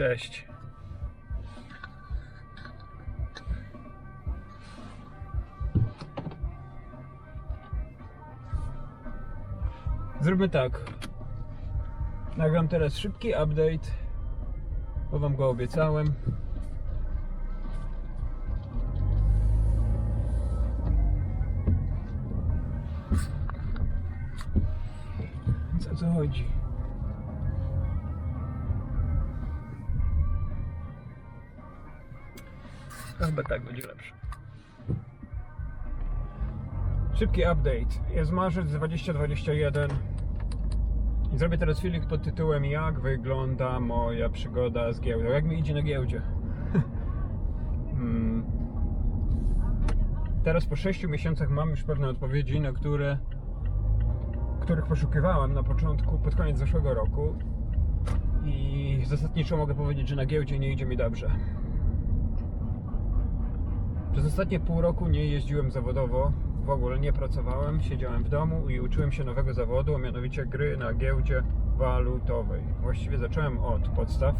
Cześć. Zróbmy tak. Nagram teraz szybki update, bo wam go obiecałem. Więc o co chodzi? Chyba tak będzie lepsze. Szybki update. Jest marzec 2021. I zrobię teraz filmik pod tytułem Jak wygląda moja przygoda z giełdą. Jak mi idzie na giełdzie. Hmm. Teraz po 6 miesiącach mam już pewne odpowiedzi, na które których poszukiwałem na początku, pod koniec zeszłego roku. I zasadniczo mogę powiedzieć, że na giełdzie nie idzie mi dobrze. Przez ostatnie pół roku nie jeździłem zawodowo, w ogóle nie pracowałem, siedziałem w domu i uczyłem się nowego zawodu, a mianowicie gry na giełdzie walutowej. Właściwie zacząłem od podstaw,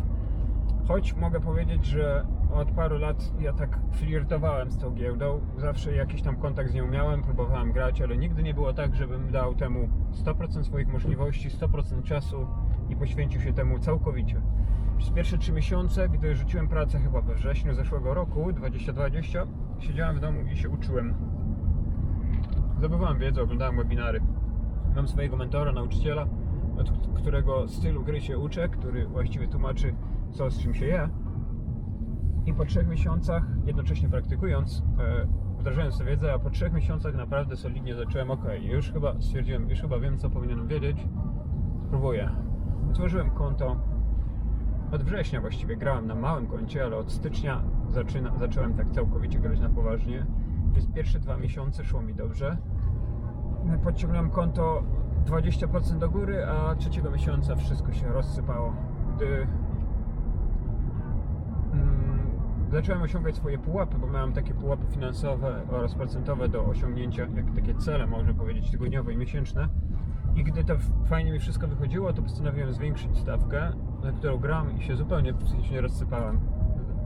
choć mogę powiedzieć, że od paru lat ja tak flirtowałem z tą giełdą, zawsze jakiś tam kontakt z nią miałem, próbowałem grać, ale nigdy nie było tak, żebym dał temu 100% swoich możliwości, 100% czasu i poświęcił się temu całkowicie. Przez pierwsze 3 miesiące, gdy rzuciłem pracę chyba we wrześniu zeszłego roku, 2020, siedziałem w domu i się uczyłem. Zdobywałem wiedzę, oglądałem webinary. Mam swojego mentora, nauczyciela, od którego stylu gry się uczę, który właściwie tłumaczy, co z czym się je. I po trzech miesiącach, jednocześnie praktykując, e, wdrażając tę wiedzę, a po trzech miesiącach naprawdę solidnie zacząłem, ok, już chyba stwierdziłem, już chyba wiem, co powinienem wiedzieć, spróbuję. Otworzyłem konto, od września właściwie grałem na małym koncie, ale od stycznia zaczyna, zacząłem tak całkowicie grać na poważnie. Przez pierwsze dwa miesiące szło mi dobrze. Podciągnąłem konto 20% do góry, a trzeciego miesiąca wszystko się rozsypało. Gdy mm, zacząłem osiągać swoje pułapy, bo miałem takie pułapy finansowe oraz procentowe do osiągnięcia, jak takie cele, można powiedzieć, tygodniowe i miesięczne. I gdy to fajnie mi wszystko wychodziło, to postanowiłem zwiększyć stawkę, na którą gram i się zupełnie psychicznie rozsypałem.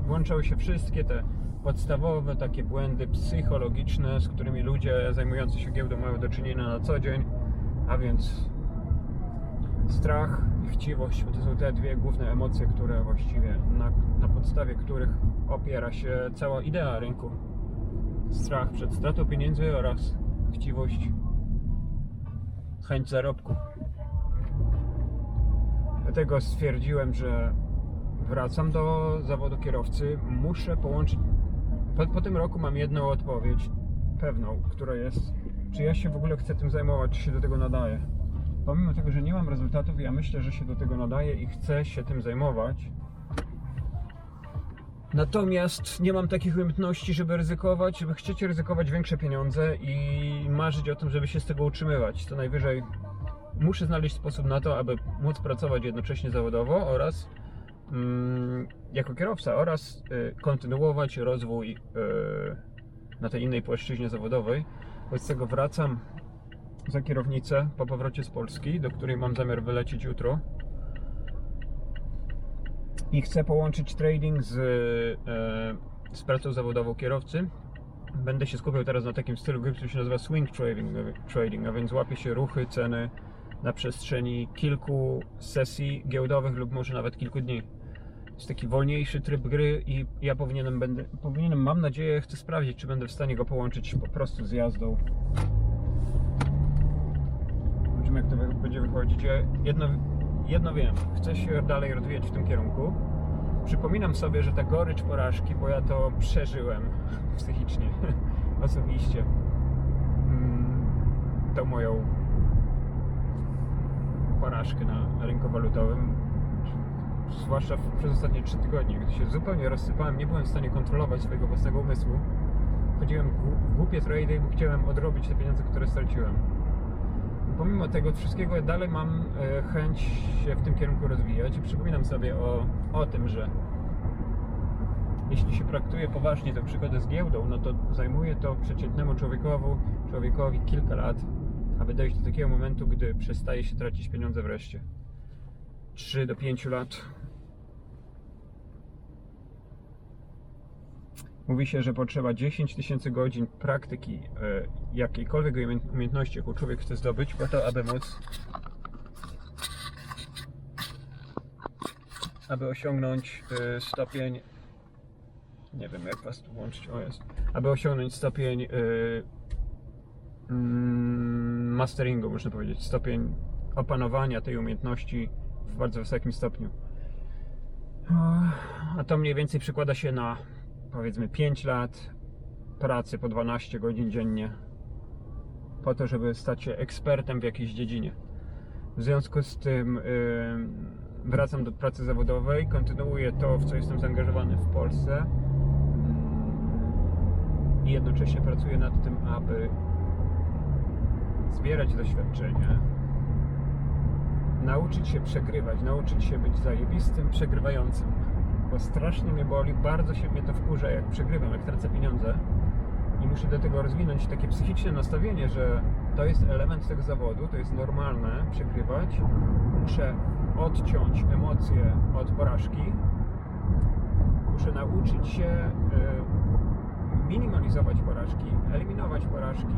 Włączały się wszystkie te podstawowe takie błędy psychologiczne, z którymi ludzie zajmujący się giełdą mają do czynienia na co dzień, a więc strach i chciwość, to są te dwie główne emocje, które właściwie na, na podstawie których opiera się cała idea rynku. Strach przed stratą pieniędzy oraz chciwość chęć zarobku. Dlatego stwierdziłem, że wracam do zawodu kierowcy. Muszę połączyć. Po, po tym roku mam jedną odpowiedź, pewną, która jest, czy ja się w ogóle chcę tym zajmować, czy się do tego nadaję. Pomimo tego, że nie mam rezultatów, ja myślę, że się do tego nadaję i chcę się tym zajmować. Natomiast nie mam takich umiejętności, żeby ryzykować, żeby chcieć ryzykować większe pieniądze i marzyć o tym, żeby się z tego utrzymywać. Co najwyżej muszę znaleźć sposób na to, aby móc pracować jednocześnie zawodowo oraz mm, jako kierowca oraz y, kontynuować rozwój y, na tej innej płaszczyźnie zawodowej. Wobec tego wracam za kierownicę po powrocie z Polski, do której mam zamiar wylecieć jutro i chcę połączyć trading z, e, z pracą zawodową kierowcy. Będę się skupiał teraz na takim stylu gry, który się nazywa swing trading, trading, a więc łapię się ruchy, ceny na przestrzeni kilku sesji giełdowych lub może nawet kilku dni. Jest taki wolniejszy tryb gry i ja powinienem, będę, powinienem, mam nadzieję, chcę sprawdzić, czy będę w stanie go połączyć po prostu z jazdą. Zobaczymy, jak to będzie wychodzić. Jedno, jedno wiem, chcę się dalej rozwijać w tym kierunku. Przypominam sobie, że ta gorycz porażki, bo ja to przeżyłem psychicznie, osobiście. Mm, Tą moją porażkę na rynku walutowym. Zwłaszcza przez ostatnie 3 tygodnie, gdy się zupełnie rozsypałem, nie byłem w stanie kontrolować swojego własnego umysłu. Chodziłem w głupie trady, bo chciałem odrobić te pieniądze, które straciłem pomimo tego wszystkiego dalej mam e, chęć się w tym kierunku rozwijać i przypominam sobie o, o tym, że jeśli się praktykuje poważnie tę przygodę z giełdą, no to zajmuje to przeciętnemu człowiekowi, człowiekowi kilka lat, aby dojść do takiego momentu, gdy przestaje się tracić pieniądze wreszcie. 3 do 5 lat. Mówi się, że potrzeba 10 tysięcy godzin praktyki e, jakiejkolwiek umie- umiejętności, jaką człowiek chce zdobyć, po to, aby móc aby osiągnąć e, stopień nie wiem jak was tu włączyć, o jest aby osiągnąć stopień mm, masteringu, można powiedzieć, stopień opanowania tej umiejętności w bardzo wysokim stopniu. A to mniej więcej przekłada się na powiedzmy 5 lat pracy po 12 godzin dziennie po to, żeby stać się ekspertem w jakiejś dziedzinie. W związku z tym yy, wracam do pracy zawodowej, kontynuuję to, w co jestem zaangażowany w Polsce i jednocześnie pracuję nad tym, aby zbierać doświadczenie, nauczyć się przegrywać, nauczyć się być zajebistym przegrywającym. Bo strasznie mnie boli, bardzo się mnie to wkurza, jak przegrywam, jak tracę pieniądze. I muszę do tego rozwinąć takie psychiczne nastawienie, że to jest element tego zawodu, to jest normalne przegrywać. Muszę odciąć emocje od porażki. Muszę nauczyć się y, minimalizować porażki, eliminować porażki,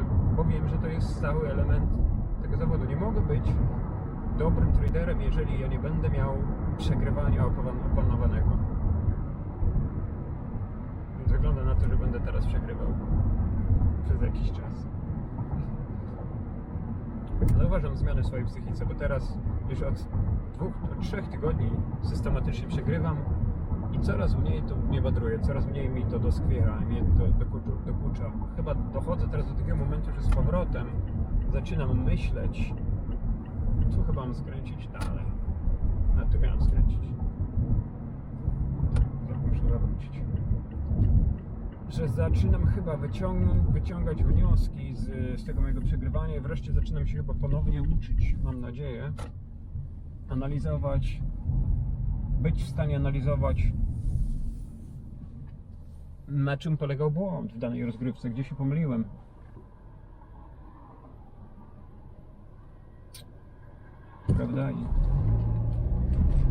y, bo wiem, że to jest stały element tego zawodu. Nie mogę być dobrym traderem, jeżeli ja nie będę miał przegrywania opanowanego. Więc wygląda na to, że będę teraz przegrywał przez jakiś czas. Zauważam zmiany w swojej psychice, bo teraz już od dwóch do trzech tygodni systematycznie przegrywam i coraz mniej to mnie badruje, coraz mniej mi to doskwiera, mnie to dokucza. Chyba dochodzę teraz do takiego momentu, że z powrotem zaczynam myśleć, tu chyba mam skręcić dalej. A tu miałem skręcić. Tak, muszę zawrócić. Że zaczynam chyba wyciągnąć, wyciągać wnioski z, z tego mojego przegrywania wreszcie zaczynam się chyba ponownie uczyć, mam nadzieję, analizować, być w stanie analizować na czym polegał błąd w danej rozgrywce, gdzie się pomyliłem.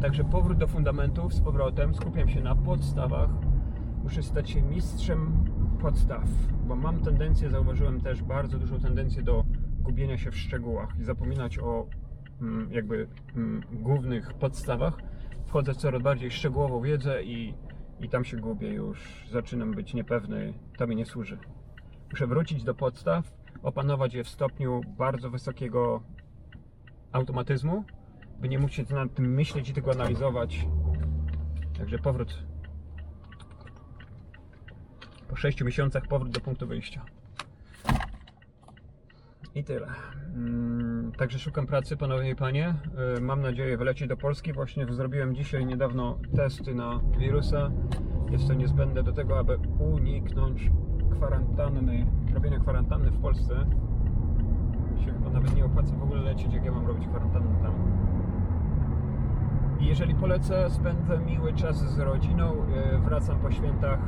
Także powrót do fundamentów z powrotem, skupiam się na podstawach. Muszę stać się mistrzem podstaw, bo mam tendencję, zauważyłem też bardzo dużą tendencję do gubienia się w szczegółach i zapominać o mm, jakby mm, głównych podstawach. Wchodzę w coraz bardziej szczegółową wiedzę i, i tam się gubię już. Zaczynam być niepewny, to mi nie służy. Muszę wrócić do podstaw, opanować je w stopniu bardzo wysokiego automatyzmu, by nie musieć nad tym myśleć i tylko analizować. Także powrót. Po 6 miesiącach powrót do punktu wyjścia. I tyle. Mm, Także szukam pracy, panowie i panie. Y, Mam nadzieję wylecieć do Polski. Właśnie zrobiłem dzisiaj niedawno testy na wirusa. Jest to niezbędne do tego, aby uniknąć kwarantanny, robienia kwarantanny w Polsce. Nawet nie opłaca w ogóle lecieć, jak ja mam robić kwarantannę tam. I jeżeli polecę, spędzę miły czas z rodziną, y, wracam po świętach,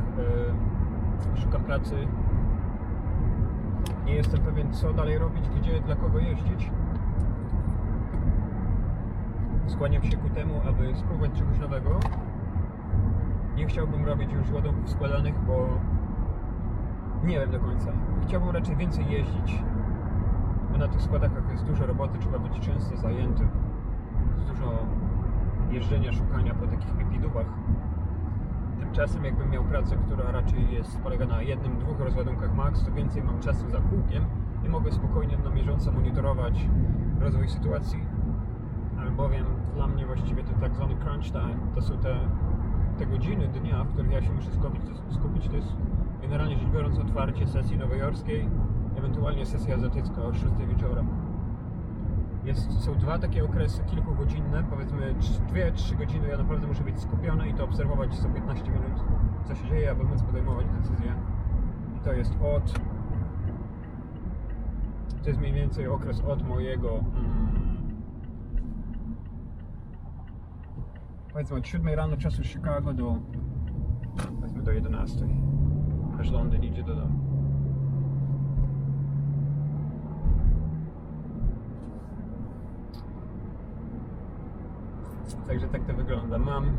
y, szukam pracy. Nie jestem pewien, co dalej robić, gdzie, dla kogo jeździć. Skłaniam się ku temu, aby spróbować czegoś nowego. Nie chciałbym robić już ładunków składanych, bo nie wiem do końca. Chciałbym raczej więcej jeździć, bo na tych składakach jest dużo roboty, trzeba być często zajętym. Jest dużo jeżdżenia, szukania po takich pipidubach. Tymczasem jakbym miał pracę, która raczej jest, polega na jednym, dwóch rozładunkach max, to więcej mam czasu za kółkiem i mogę spokojnie na bieżąco monitorować rozwój sytuacji. Albowiem dla mnie właściwie to tak zwany crunch time to są te, te godziny dnia, w których ja się muszę skupić. Skupić. to jest generalnie rzecz biorąc otwarcie sesji nowojorskiej, ewentualnie sesja azjatycka o 6 wieczorem. Jest, są dwa takie okresy kilkugodzinne, powiedzmy 2-3 godziny ja naprawdę muszę być skupiony i to obserwować co 15 minut, co się dzieje, aby móc podejmować decyzje. I to jest od... To jest mniej więcej okres od mojego... Mm, powiedzmy od 7 rano czasu Chicago do... powiedzmy do 11. Aż Londyn idzie do domu. Także tak to wygląda. Mam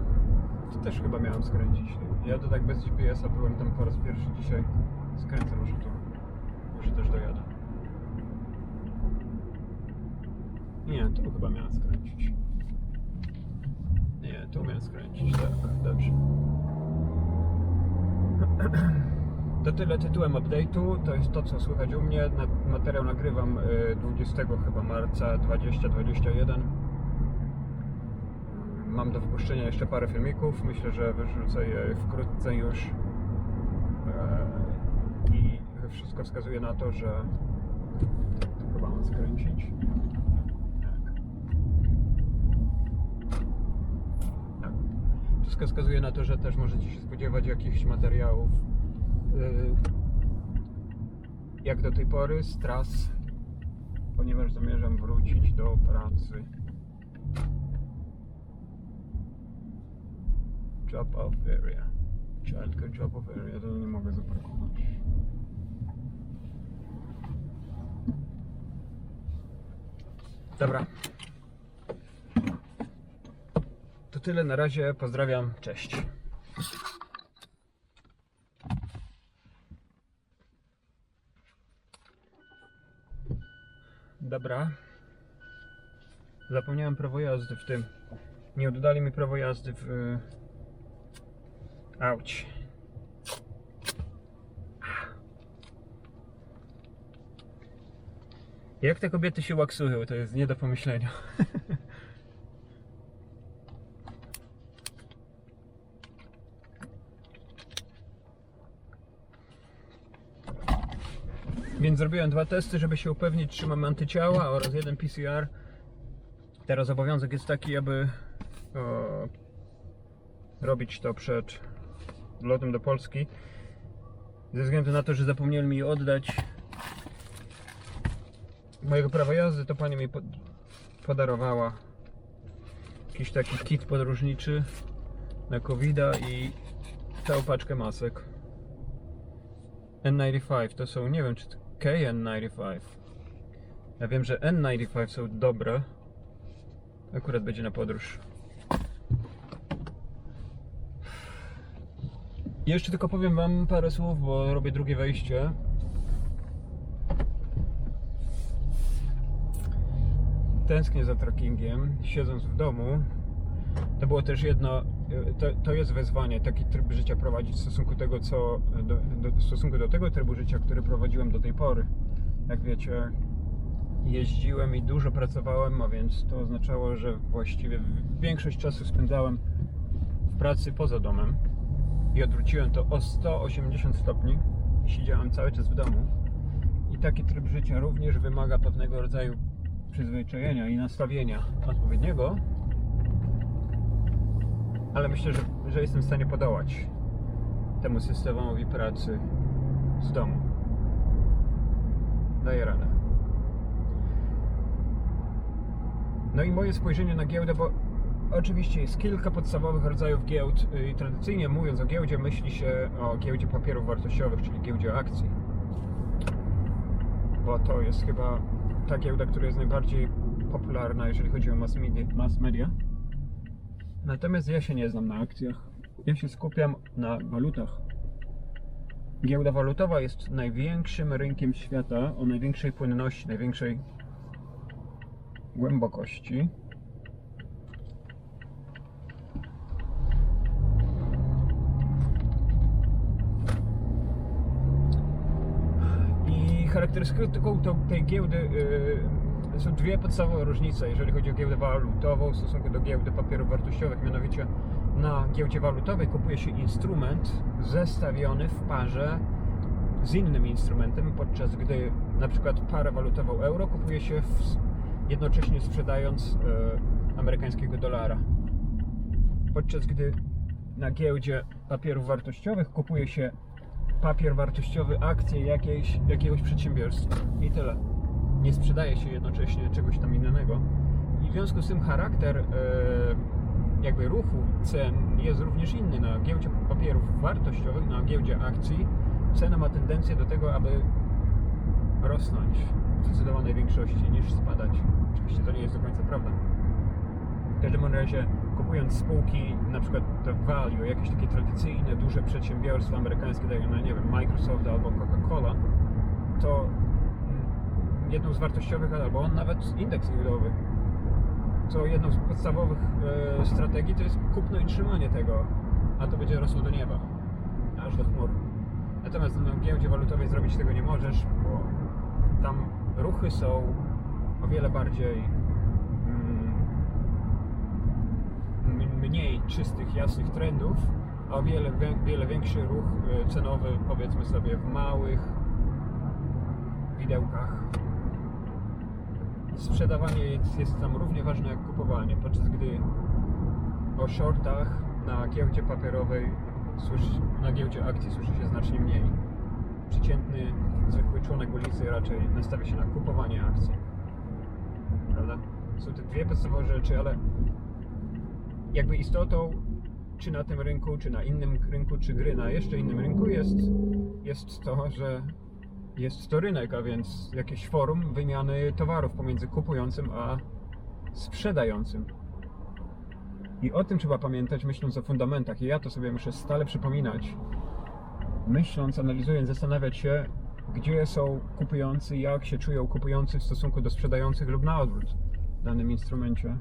to też chyba miałem skręcić. Ja to tak bez GPS-a byłem tam po raz pierwszy dzisiaj. Skręcę może tu. Może też dojadę. Nie, tu chyba miałem skręcić. Nie, tu miałem skręcić, tak, dobrze. To tyle tytułem update'u, to jest to co słychać u mnie. Materiał nagrywam y, 20 chyba marca 2021. Mam do wypuszczenia jeszcze parę filmików. Myślę, że wyrzucę je wkrótce już. E, I wszystko wskazuje na to, że chyba mam skręcić. Tak. Tak. Wszystko wskazuje na to, że też możecie się spodziewać jakichś materiałów y, jak do tej pory z tras, ponieważ zamierzam wrócić do pracy. Drop off area. Childcare drop off area, to nie mogę zaparkować. Dobra. To tyle na razie. Pozdrawiam. Cześć. Dobra. Zapomniałem prawo jazdy w tym. Nie oddali mi prawo jazdy w. Auć. Jak te kobiety się łaksują, to jest nie do pomyślenia. Więc zrobiłem dwa testy, żeby się upewnić, czy mam antyciała oraz jeden PCR. Teraz obowiązek jest taki, aby o, robić to przed lotem do Polski. Ze względu na to, że zapomnieli mi oddać mojego prawa jazdy, to pani mi pod, podarowała jakiś taki kit podróżniczy na covid i całą paczkę masek. N95 to są, nie wiem czy to KN95. Ja wiem, że N95 są dobre. Akurat będzie na podróż. Jeszcze tylko powiem Wam parę słów, bo robię drugie wejście. Tęsknię za trekkingiem, siedząc w domu. To było też jedno, to, to jest wezwanie, taki tryb życia prowadzić w stosunku tego, co, do, do, w stosunku do tego trybu życia, który prowadziłem do tej pory. Jak wiecie, jeździłem i dużo pracowałem, a więc to oznaczało, że właściwie większość czasu spędzałem w pracy poza domem i odwróciłem to o 180 stopni i siedziałem cały czas w domu. I taki tryb życia również wymaga pewnego rodzaju przyzwyczajenia i nastawienia odpowiedniego, ale myślę, że, że jestem w stanie podołać temu systemowi pracy z domu. Daję radę. No i moje spojrzenie na giełdę, bo oczywiście jest kilka podstawowych rodzajów giełd i tradycyjnie mówiąc o giełdzie myśli się o giełdzie papierów wartościowych, czyli giełdzie akcji. Bo to jest chyba ta giełda, która jest najbardziej popularna, jeżeli chodzi o mass media. Mass media. Natomiast ja się nie znam na akcjach. Ja się skupiam na walutach. Giełda walutowa jest największym rynkiem świata o największej płynności, największej głębokości. Charakterystyką to- tej giełdy y, są dwie podstawowe różnice, jeżeli chodzi o giełdę walutową w stosunku do giełdy papierów wartościowych. Mianowicie na giełdzie walutowej kupuje się instrument zestawiony w parze z innym instrumentem, podczas gdy na przykład parę walutową euro kupuje się jednocześnie sprzedając e, amerykańskiego dolara. Podczas gdy na giełdzie papierów wartościowych kupuje się papier wartościowy, akcje jakiejś, jakiegoś przedsiębiorstwa i tyle. Nie sprzedaje się jednocześnie czegoś tam innego. I w związku z tym charakter e, jakby ruchu cen jest również inny. Na giełdzie papierów wartościowych, na giełdzie akcji cena ma tendencję do tego, aby rosnąć w zdecydowanej większości niż spadać. Oczywiście to nie jest do końca prawda. Każdym razie kupując spółki, na przykład to Value, jakieś takie tradycyjne, duże przedsiębiorstwa amerykańskie, takie no nie wiem, Microsoft albo Coca-Cola, to mm, jedną z wartościowych, albo on nawet indeks giełdowy, to jedną z podstawowych e, strategii to jest kupno i trzymanie tego, a to będzie rosło do nieba, aż do chmur. Natomiast na giełdzie walutowej zrobić tego nie możesz, bo tam ruchy są o wiele bardziej mm, mniej czystych, jasnych trendów, a wiele, wiele większy ruch e, cenowy, powiedzmy sobie, w małych widełkach. Sprzedawanie jest, tam równie ważne jak kupowanie, podczas gdy o shortach na giełdzie papierowej, na giełdzie akcji słyszy się znacznie mniej. Przeciętny, zwykły członek ulicy raczej nastawia się na kupowanie akcji. Prawda? Są te dwie podstawowe rzeczy, ale jakby istotą czy na tym rynku, czy na innym rynku, czy gry na jeszcze innym rynku jest, jest to, że jest to rynek, a więc jakieś forum wymiany towarów pomiędzy kupującym a sprzedającym. I o tym trzeba pamiętać, myśląc o fundamentach. I ja to sobie muszę stale przypominać. Myśląc, analizując, zastanawiać się, gdzie są kupujący, jak się czują kupujący w stosunku do sprzedających lub na odwrót w danym instrumencie.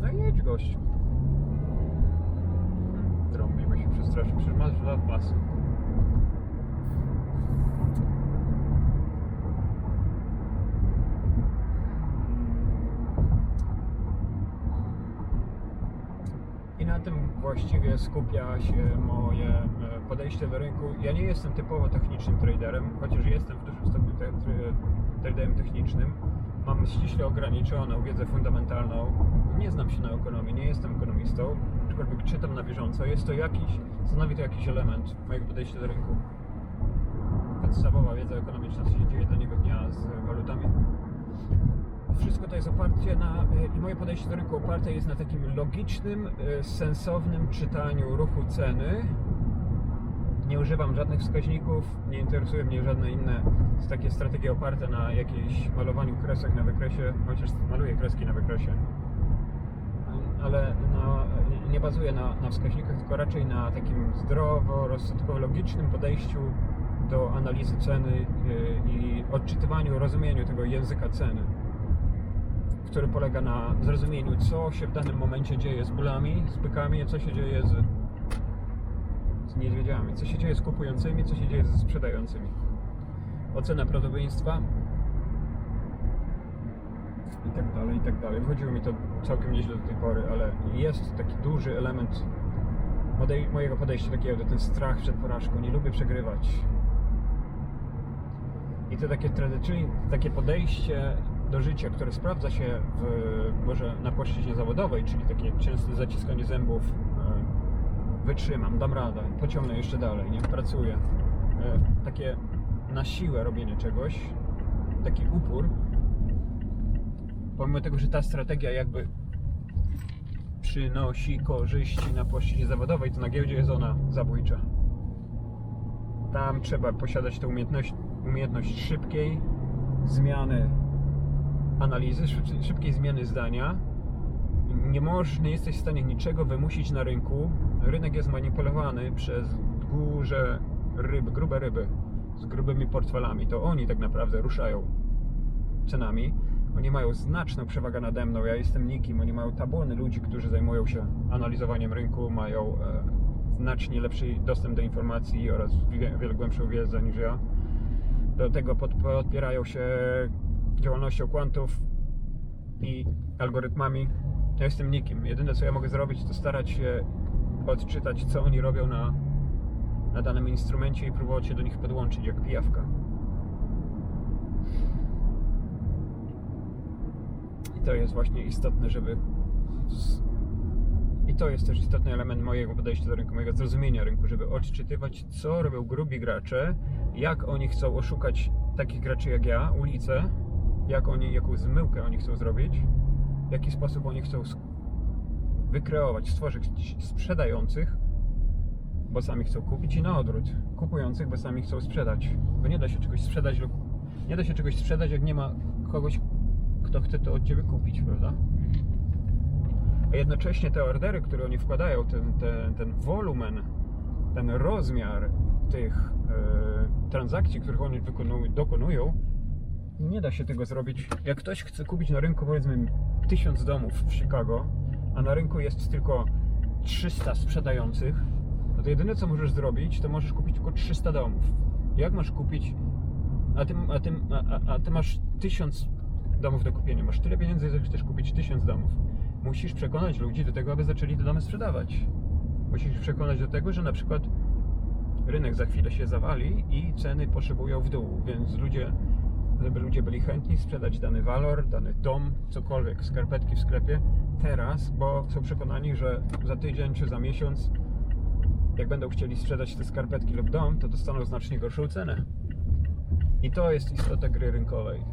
No i jedź gościu. Trąbi, bo się przestraszy. Przecież masz dwa pasy. I na tym właściwie skupia się moje e, podejście do rynku. Ja nie jestem typowo technicznym traderem, chociaż jestem w dużym stopniu traderem technicznym. Mam ściśle ograniczoną wiedzę fundamentalną. Nie znam się na ekonomii, nie jestem ekonomistą, aczkolwiek czytam na bieżąco. Jest to jakiś, stanowi to jakiś element mojego podejścia do rynku. Podstawowa wiedza ekonomiczna, co się dzieje danego dnia z walutami wszystko to jest oparcie na, i moje podejście do rynku oparte jest na takim logicznym, e, sensownym czytaniu ruchu ceny. Nie używam żadnych wskaźników, nie interesują mnie żadne inne takie strategie oparte na jakiejś malowaniu kresek na wykresie, chociaż maluję kreski na wykresie. Ale no, nie bazuję na, na wskaźnikach, tylko raczej na takim zdrowo, rozsądkowo logicznym podejściu do analizy ceny e, i odczytywaniu, rozumieniu tego języka ceny który polega na zrozumieniu, co się w danym momencie dzieje z bólami, z bykami, co się dzieje z, z niedźwiedziami, co się dzieje z kupującymi, co się dzieje ze sprzedającymi. Ocena prawdopodobieństwa i tak dalej, i tak dalej. Wychodziło mi to całkiem nieźle do tej pory, ale jest taki duży element mojego podejścia takiego, ten strach przed porażką. Nie lubię przegrywać. I to takie tradycyjne, takie podejście do życia, które sprawdza się w, może na płaszczyźnie zawodowej, czyli takie częste zaciskanie zębów, wytrzymam, dam radę, pociągnę jeszcze dalej, nie pracuję. E, Takie na siłę robienie czegoś, taki upór, pomimo tego, że ta strategia jakby przynosi korzyści na płaszczyźnie zawodowej, to na giełdzie jest ona zabójcza. Tam trzeba posiadać tę umiejętność, umiejętność szybkiej zmiany analizy, szyb- szybkiej zmiany zdania. Nie możesz, nie jesteś w stanie niczego wymusić na rynku. Rynek jest manipulowany przez duże ryby, grube ryby z grubymi portfelami. To oni tak naprawdę ruszają cenami. Oni mają znaczną przewagę nade mną. Ja jestem nikim. Oni mają tabuny ludzi, którzy zajmują się analizowaniem rynku, mają e, znacznie lepszy dostęp do informacji oraz wie- wiele głębszą wiedzę niż ja. Do tego pod, podpierają się działalnością kwantów i algorytmami. Ja jestem nikim. Jedyne co ja mogę zrobić, to starać się odczytać, co oni robią na, na danym instrumencie i próbować się do nich podłączyć jak pijawka. I to jest właśnie istotne, żeby. z- I to jest też istotny element mojego podejścia do rynku, mojego zrozumienia rynku, żeby odczytywać, co robią grubi gracze, jak oni chcą oszukać takich graczy jak ja, ulicę, jak oni, jaką zmyłkę oni chcą zrobić, w jaki sposób oni chcą wykreować, stworzyć sprzedających, bo sami chcą kupić i na odwrót, kupujących, bo sami chcą sprzedać. Bo nie da się czegoś sprzedać lub Nie da się czegoś sprzedać, jak nie ma kogoś, kto chce to od ciebie kupić, prawda? A jednocześnie te ordery, które oni wkładają, ten, ten, ten wolumen, ten rozmiar tych e, transakcji, których oni wykonują, dokonują, nie da się tego zrobić. Jak ktoś chce kupić na rynku powiedzmy tysiąc domów w Chicago, a na rynku jest tylko 300 sprzedających, no to jedyne co możesz zrobić, to możesz kupić tylko 300 domów. Jak masz kupić, a ty, a ty, a, a- ty masz 1000 domów do kupienia, masz tyle pieniędzy, że chcesz kupić 1000 domów. Musisz przekonać ludzi do tego, aby zaczęli te domy sprzedawać. Musisz przekonać do tego, że na przykład rynek za chwilę się zawali i ceny poszybują w dół, więc ludzie, żeby ludzie byli chętni sprzedać dany walor, dany dom, cokolwiek, skarpetki w sklepie teraz, bo są przekonani, że za tydzień czy za miesiąc, jak będą chcieli sprzedać te skarpetki lub dom, to dostaną znacznie gorszą cenę. I to jest istota gry rynkowej.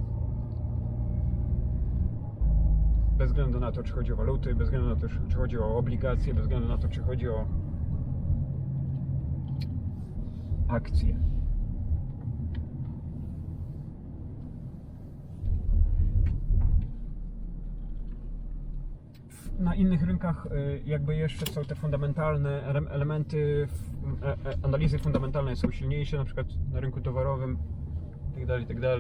Bez względu na to, czy chodzi o waluty, bez względu na to, czy- chodzi o obligacje, bez względu na to, czy chodzi o akcje. Na innych rynkach y, jakby jeszcze są te fundamentalne ele- elementy e- e- analizy fundamentalnej są silniejsze, na przykład na rynku towarowym itd., itd.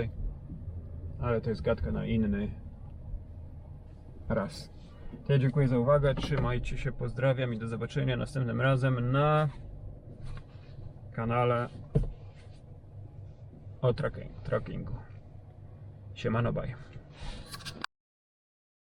Ale to jest gadka na inny raz. To ja dziękuję za uwagę, trzymajcie się, pozdrawiam i do zobaczenia następnym razem na kanale o tracking, trackingu. Siemano, bye.